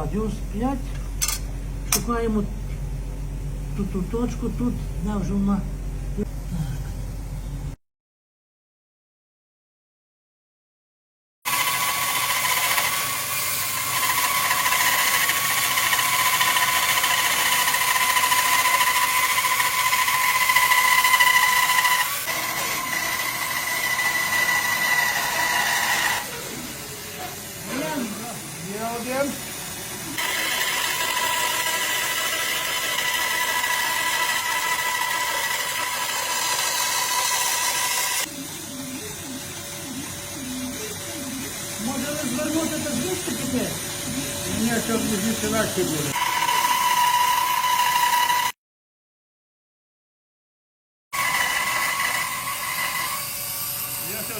радіус 5. Шукаємо ту, ту точку, тут, де вже вона. Є Може ви звернути та звідси піти? Ні, зараз звідси легше буде.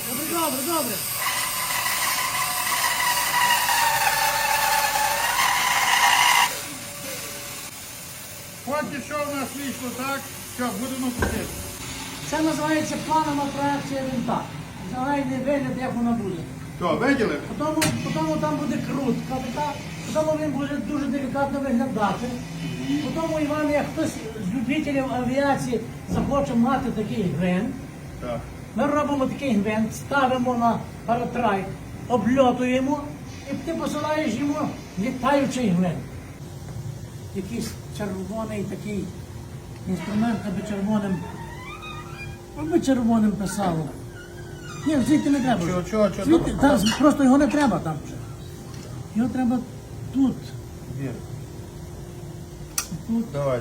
Добре, добре, добре. Поки що в нас вийшло так, що будемо крутити. Це називається планова проекція винта. Загальний вигляд, як вона буде. Що, виділи? Потім, потім там буде крутка, така, потім він буде дуже делікатно виглядати. Потім Іван, як хтось з любителів авіації захоче мати такий гвинт, Так. ми робимо такий гвинт, ставимо на паратрайк, обльотуємо і ти посилаєш йому літаючий гвинт. Якийсь червоний такий інструмент, аби червоним, аби червоним писало. Ні, звідти не треба. Чого, чого, чого? Звідти, та, просто його не треба там вже. Його треба тут. Є. Тут, Давай.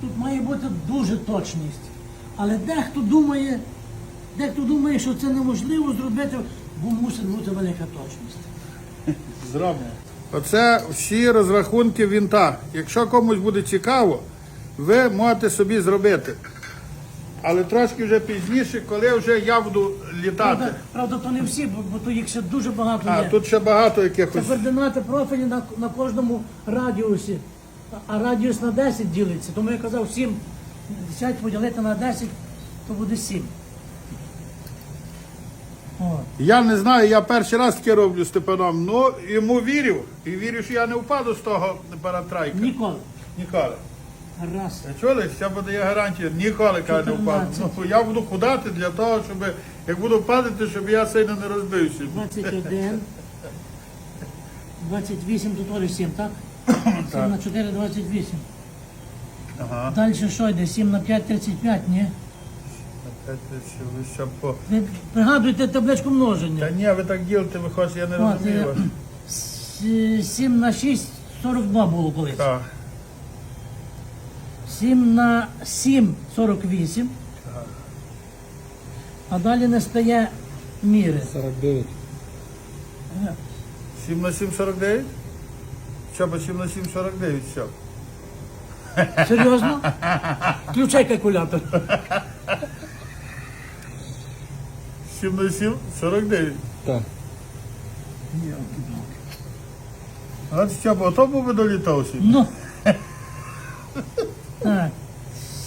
тут має бути дуже точність. Але дехто думає, дехто думає, що це неможливо зробити, бо мусить бути велика точність. Зробимо. Оце всі розрахунки вінта. Якщо комусь буде цікаво, ви можете собі зробити. Але трошки вже пізніше, коли вже я буду літати. Правда, правда, то не всі, бо, бо то їх ще дуже багато А є. тут ще багато Це якихось. координати профілі на, на кожному радіусі. А радіус на 10 ділиться. Тому я казав 7, 10 поділити на 10, то буде 7. От. Я не знаю, я перший раз таке роблю Степаном, ну йому вірю. І вірю, що я не впаду з того паратрайка. Ніколи. Ніколи. Раз. Ви чули? Ще буде є гарантія, ніколи каже, не впаду. 14. Ну, я буду худати для того, щоб як буду падати, щоб я сильно не розбився. 21. 28, тут теж 7, так? 7 на 4, 28. Ага. Далі що йде? 7 на 5, 35, ні? Опять ви ви ще по... Ви пригадуєте табличку множення. Та ні, ви так ділите, ви хочете, я не От, розумію е, вас. с- 7 на 6, 42 було колись. Так. 7 на 7, 48. А далі не стає міри. 49. 7 на 7, 49? Що, 7 на 7, 49, що? Серйозно? Включай калькулятор. 7 на 7, 49. Так. От що, бо то був би долітав. Ну. Так.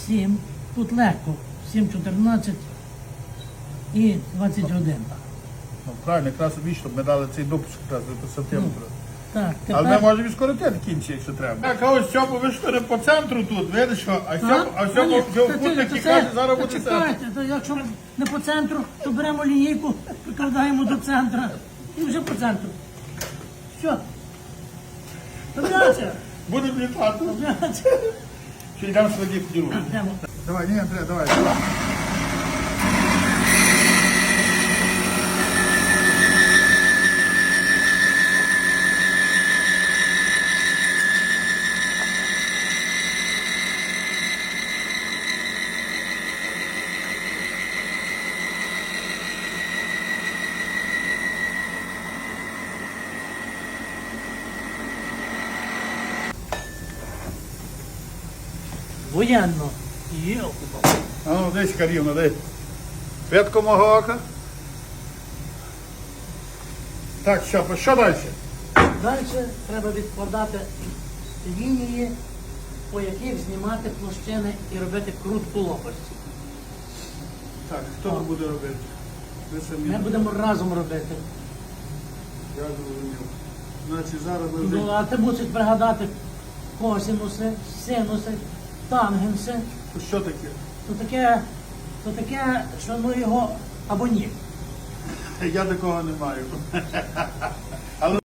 7. Тут легко. 7, 14 і 21. Ну, правильно, якраз вийшло, ми дали цей допуск якраз до сантиметра. Так, Але ми можемо і скоротити кінці, якщо треба. Так, а ось цьому ви ж по центру тут, видиш що? А Так? цьому, а та путник і каже, зараз буде центр. Чекайте, то якщо не по центру, то беремо лінійку, прикладаємо до центра і вже по центру. Що? Добряче. Будемо літати. Добряче. Йдемо сюди в діру. Давай, не, Андрей, давай, давай. Воєнно. Йолки. А ну, десь рівно, дай. П'ятко мого ока. Так, що, що далі? Далі треба відкладати лінії, по яких знімати площини і робити крутку лопасті. Так, хто це буде робити? Ви самі. Ми будемо разом робити. Я зрозумів. Значить, зараз ми вже. Ну, а ти мусиш пригадати косинуси, синуси, тангенси. Що таке? То таке, то таке, що ну його або ні. Я такого не маю.